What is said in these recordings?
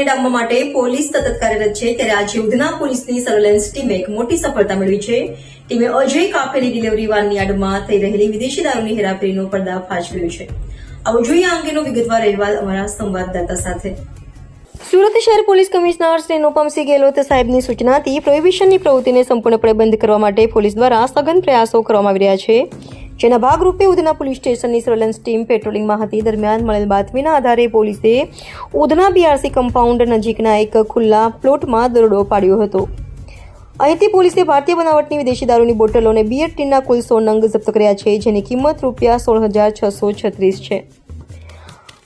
આરોપીને ડામવા માટે પોલીસ સતત કાર્યરત છે ત્યારે આજે ઉધના પોલીસની સર્વેલન્સ ટીમે એક મોટી સફળતા મેળવી છે. ટીમે અજય કાફેની ડિલિવરી વાનની આડમાં થઈ રહેલી વિદેશી દારૂની હેરાફેરીનો પર્દાફાશ કર્યો છે. આવો જોઈએ આ અંગેનો વિગતવાર અહેવાલ અમારા સંવાદદાતા સાથે. સુરત શહેર પોલીસ કમિશનર શ્રી અનુપમસિંહ ગેહલોત સાહેબની સૂચનાથી પ્રોહિબિશનની પ્રવૃત્તિને સંપૂર્ણપણે બંધ કરવા માટે પોલીસ દ્વારા સઘન પ્રયાસો કરવામાં આવી રહ્યા છે. જેના ભાગરૂપે ઉધના પોલીસ સ્ટેશનની સર્વેલન્સ ટીમ પેટ્રોલિંગમાં હતી દરમિયાન મળેલ બાતમીના આધારે પોલીસે ઉધના બીઆરસી કમ્પાઉન્ડ નજીકના એક ખુલ્લા પ્લોટમાં દરોડો પાડ્યો હતો. અહીંથી પોલીસે ભારતીય બનાવટની વિદેશી દારૂની બોટલો અને બીયર ટીનના કુલ સો નંગ જપ્ત કર્યા છે, જેની કિંમત રૂપિયા સોળ હજાર છસો છત્રીસ છે.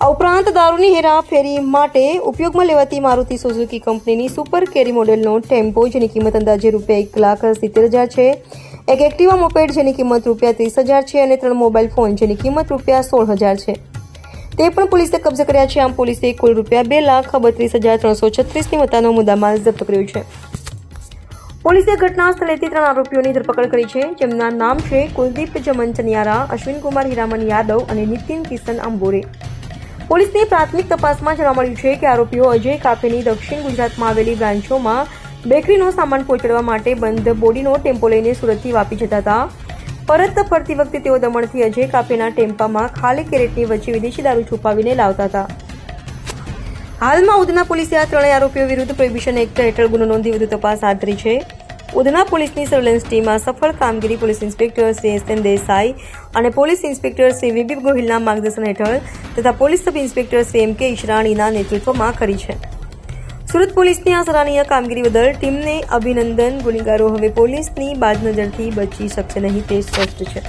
આ ઉપરાંત દારૂની હેરાફેરી માટે ઉપયોગમાં લેવાતી મારુતિ સુઝુકી કંપનીની સુપર કેરી મોડેલનો ટેમ્પો, જેની કિંમત અંદાજે રૂપિયા એક લાખ સિત્તેર હજાર છે. એક એક્ટિવા મોપેડ જેની કિંમત રૂપિયા ત્રીસ હજાર છે અને ત્રણ મોબાઈલ ફોન જેની કિંમત રૂપિયા સોળ હજાર છે. તે પણ પોલીસે કબજે કર્યા છે. આમ પોલીસે કુલ રૂપિયા બે લાખ બત્રીસ હજાર ત્રણસો છત્રીસની મતાનો મુદ્દામાલ જપ્ત કર્યો છે. પોલીસે ઘટના સ્થળેથી ત્રણ આરોપીઓની ધરપકડ કરી છે. જેમના નામ છે કુલદીપ જમન ચનિયારા અશ્વિન કુમાર હીરામન યાદવ અને નીતિન કિશન અંબોરે પોલીસની પ્રાથમિક તપાસમાં જાણવા મળ્યું છે કે આરોપીઓ અજય કાફેની દક્ષિણ ગુજરાતમાં આવેલી બ્રાન્ચોમાં બેકરીનો સામાન પહોંચાડવા માટે બંધ બોડીનો ટેમ્પો લઈને સુરતથી વાપી જતા હતા પરત ફરતી વખતે તેઓ દમણથી અજય કાફેના ટેમ્પામાં ખાલી કેરેટની વચ્ચે વિદેશી દારૂ છુપાવીને લાવતા હતા હાલમાં ઉધના પોલીસે આ ત્રણેય આરોપીઓ વિરુદ્ધ પ્રોહિબિશન એક્ટ હેઠળ ગુનો નોંધી વધુ તપાસ હાથ ધરી છે. ઉધના પોલીસની સર્વેલન્સ ટીમમાં સફળ કામગીરી police inspector Shri S N Desai અને police inspector Shri V B ગોહિલના માર્ગદર્શન હેઠળ તથા police sub inspector Shri M K ઈશરાણીના નેતૃત્વમાં કરી છે. સુરત પોલીસની આ સરાહનીય કામગીરી બદલ ટીમને અભિનંદન. ગુનેગારો હવે પોલીસની બાજ નજરથી બચી શકશે નહીં તે સ્પષ્ટ છે.